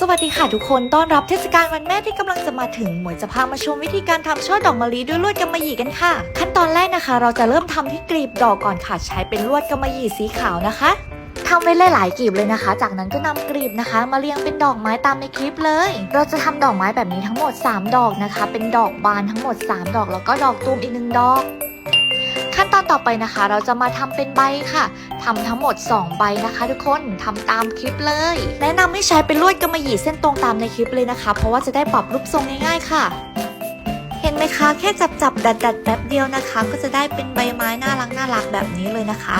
สวัสดีค่ะทุกคน ต้อนรับเทศกาลวันแม่ที่กำลังจะมาถึง หมวยจะพามาชมวิธีการทำช่อดอกมะลิด้วยลวดกำมะหยี่กันค่ะ ขั้นตอนแรกนะคะ เราจะเริ่มทำที่กลีบดอกก่อนค่ะ ใช้เป็นลวดกำมะหยี่สีขาวนะคะทำไว้หลายๆกลีบเลยนะคะ จากนั้นก็นำกลีบนะคะ มาเรียงเป็นดอกไม้ตามในคลิปเลย เราจะทำดอกไม้แบบนี้ทั้งหมด 3 ดอกนะคะ เป็นดอกบานทั้งหมด 3 ดอก แล้วก็ดอกตูมอีกหนึ่งดอก ต่อไปนะคะ เราจะมาทำเป็นใบค่ะทำทั้งหมด 2 ใบนะคะ ทุกคนทำตามคลิปเลย แนะนำให้ใช้เป็นลวดกำมะหยี่เส้นตรงตามในคลิปเลยนะคะ เพราะว่าจะได้ปรับรูปทรงง่ายๆค่ะเห็นไหมคะแค่จับจับดัดดัดแป๊บเดียวนะคะ ก็จะได้เป็นใบไม้น่ารักน่ารักแบบนี้เลยนะคะ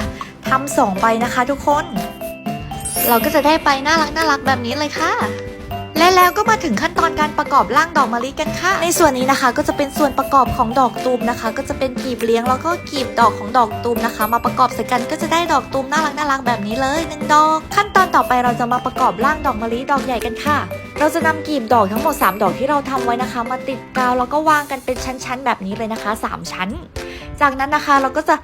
ทำสองใบนะคะทุกคน เราก็จะได้ใบน่ารักน่ารักแบบนี้เลยค่ะ และแล้วก็มาถึงขั้น อนการประกอบร่างดอกมะลิกันค่ะ ในส่วนนี้นะคะก็จะเป็นส่วนประกอบของดอกตูมนะคะ ก็จะเป็นกีบเลี้ยงแล้วก็กีบดอกของดอกตูมนะคะ มาประกอบใส่กันก็จะได้ดอกตูมน่ารักน่ารักแบบนี้เลยหนึ่งดอก ขั้นตอนต่อไปเราจะมาประกอบร่างดอกมะลิดอกใหญ่กันค่ะ เราจะนำกีบดอกทั้งหมด 3 ดอกที่เราทำไว้นะคะ มาติดกาวแล้วก็วางกันเป็นชั้นๆ แบบนี้เลยนะคะ 3 ชั้น จากนั้นนะคะเราก็จะ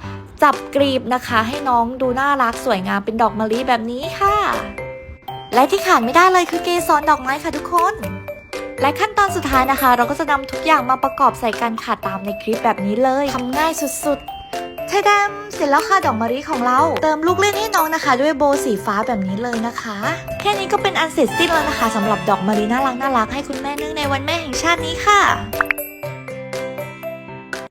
จับกลีบนะคะให้น้องดูน่ารักสวยงามเป็นดอกมะลิแบบนี้ค่ะ และที่ขาดไม่ได้เลยคือเกสรดอกไม้ค่ะทุกคน และขั้นตอนสุดท้ายนะคะ เราก็จะนำทุกอย่างมาประกอบใส่กันค่ะตามในคลิปแบบนี้เลยทำง่ายสุดๆเทดมเสร็จแล้วค่ะดอกมะลิของเรา เติมลูกเล่นให้น้องนะคะ ด้วยโบว์สีฟ้าแบบนี้เลยนะคะ แค่นี้ก็เป็นอันเสร็จสิ้นแล้วนะคะสำหรับดอกมะลิน่ารักน่ารักให้คุณแม่เนื่องในวันแม่แห่งชาตินี้ค่ะ